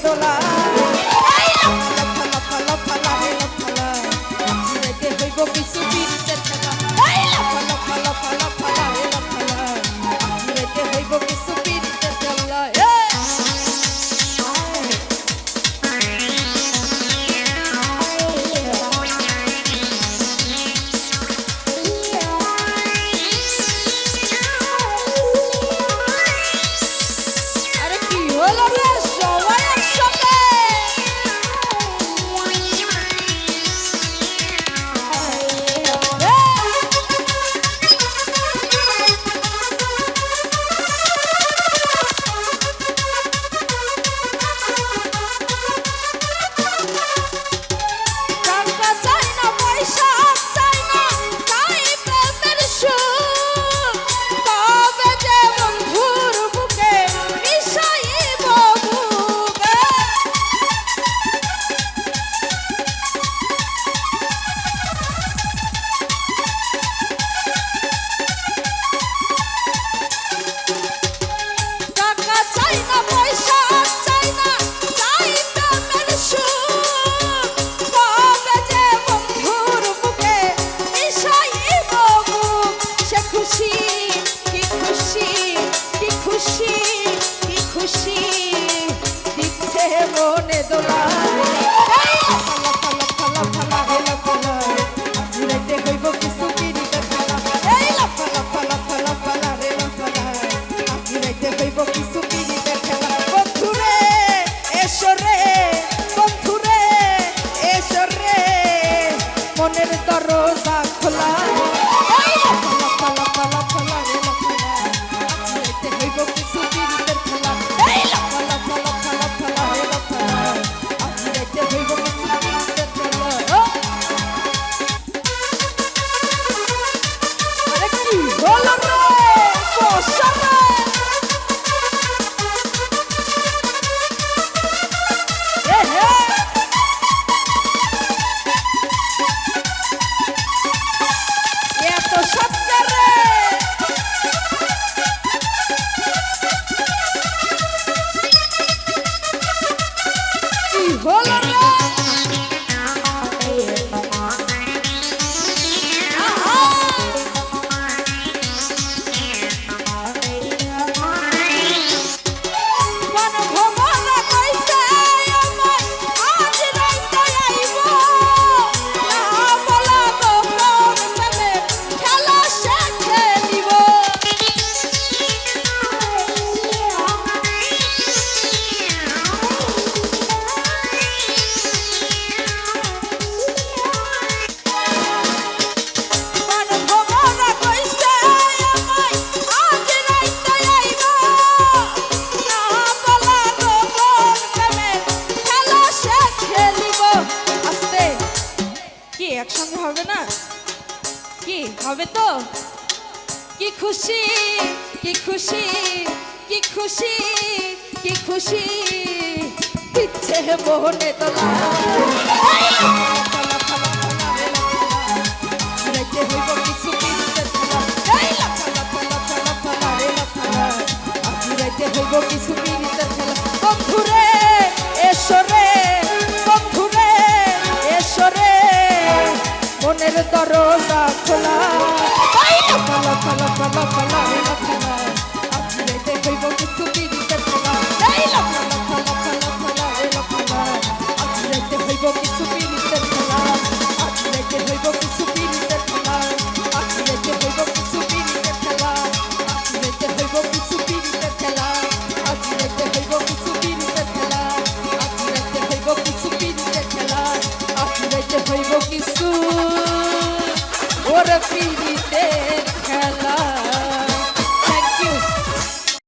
মনে দোলা মনে দোলা। কি একসঙ্গে হবে না? কি হবে তো? কি খুশি কি খুশি কি খুশি কি খুশি? ইচ্ছে মোহনে তোলা কিছু কি? খোলা খোলা খোলা খোলা খোলা খোলা